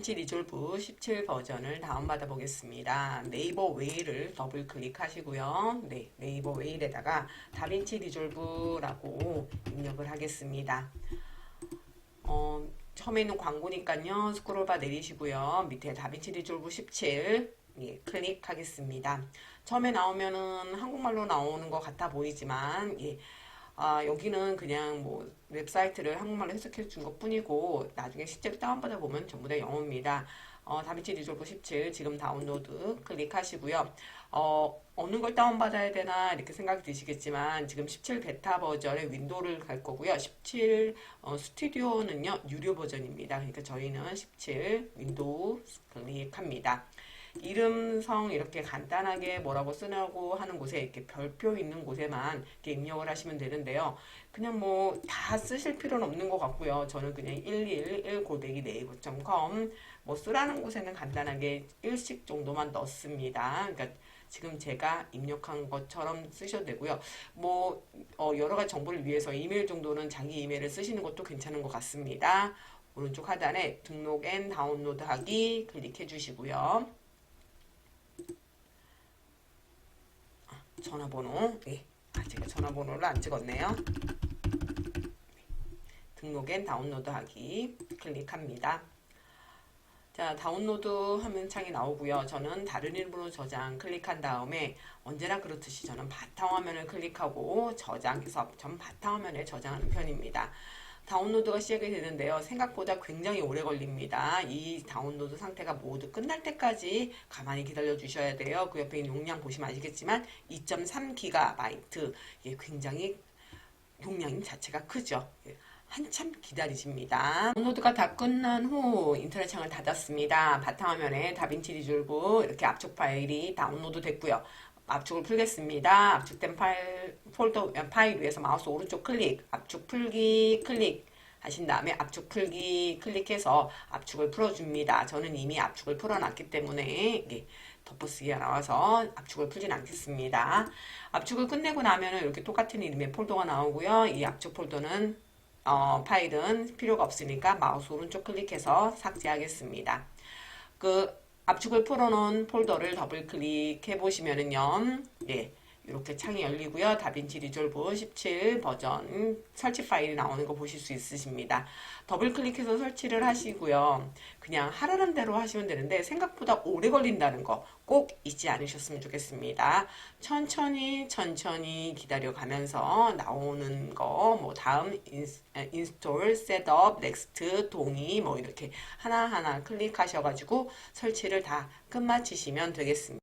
다빈치 리졸브 17 버전을 다운받아 보겠습니다. 네이버 웨이를 더블 클릭하시고요. 네, 네이버 웨이에다가 다빈치 리졸브라고 입력을 하겠습니다. 어, 처음에 있는 광고니까요. 스크롤바 내리시고요. 밑에 다빈치 리졸브 17 예, 클릭하겠습니다. 처음에 나오면은 한국말로 나오는 것 같아 보이지만 예, 아, 여기는 그냥 뭐 웹사이트를 한국말로 해석해 준 것 뿐이고 나중에 실제로 다운받아 보면 전부 다 영어입니다. 어, 다빈치 리졸브 17 지금 다운로드 클릭하시고요. 어, 어느 걸 다운받아야 되나 이렇게 생각이 드시겠지만 지금 17 베타 버전의 윈도우를 갈 거고요. 17 어, 스튜디오는요 유료 버전입니다. 그러니까 저희는 17 윈도우 클릭합니다. 이름성 이렇게 간단하게 뭐라고 쓰라고 하는 곳에 이렇게 별표 있는 곳에만 이렇게 입력을 하시면 되는데요. 그냥 뭐 다 쓰실 필요는 없는 것 같고요. 저는 그냥 111 골뱅이 네이버.com 뭐 쓰라는 곳에는 간단하게 일식 정도만 넣습니다. 그러니까 지금 제가 입력한 것처럼 쓰셔도 되고요. 뭐 어, 여러 가지 정보를 위해서 이메일 정도는 자기 이메일을 쓰시는 것도 괜찮은 것 같습니다. 오른쪽 하단에 등록 앤 다운로드 하기 클릭해 주시고요. 전화번호, 예. 아, 제가 전화번호를 안 찍었네요. 등록 앤 다운로드 하기 클릭합니다. 자, 다운로드 화면 창이 나오고요. 저는 다른 이름으로 저장 클릭한 다음에 언제나 그렇듯이 저는 바탕화면을 클릭하고 저장해서 전 바탕화면에 저장하는 편입니다. 다운로드가 시작이 되는데요. 생각보다 굉장히 오래 걸립니다. 이 다운로드 상태가 모두 끝날 때까지 가만히 기다려 주셔야 돼요. 그 옆에 있는 용량 보시면 아시겠지만 2.3GB 예, 굉장히 용량이 자체가 크죠. 예, 한참 기다리십니다. 다운로드가 다 끝난 후 인터넷 창을 닫았습니다. 바탕화면에 다빈치 리졸브 이렇게 압축 파일이 다운로드 됐고요. 압축을 풀겠습니다. 압축된 파일 폴더 파일 위에서 마우스 오른쪽 클릭, 압축 풀기 클릭 하신 다음에 압축 풀기 클릭해서 압축을 풀어줍니다. 저는 이미 압축을 풀어놨기 때문에 예, 덮어쓰기가 나와서 압축을 풀진 않겠습니다. 압축을 끝내고 나면 이렇게 똑같은 이름의 폴더가 나오고요. 이 압축 폴더는 어, 파일은 필요가 없으니까 마우스 오른쪽 클릭해서 삭제하겠습니다. 그 압축을 풀어놓은 폴더를 더블 클릭해 보시면은요, 예, 이렇게 창이 열리고요. 다빈치 리졸브 17 버전 설치 파일이 나오는 거 보실 수 있으십니다. 더블 클릭해서 설치를 하시고요. 그냥 하라는 대로 하시면 되는데 생각보다 오래 걸린다는 거 꼭 잊지 않으셨으면 좋겠습니다. 천천히 천천히 기다려 가면서 나오는 거 뭐 다음 인스톨, 셋업, 넥스트, 동의 뭐 이렇게 하나하나 클릭하셔 가지고 설치를 다 끝마치시면 되겠습니다.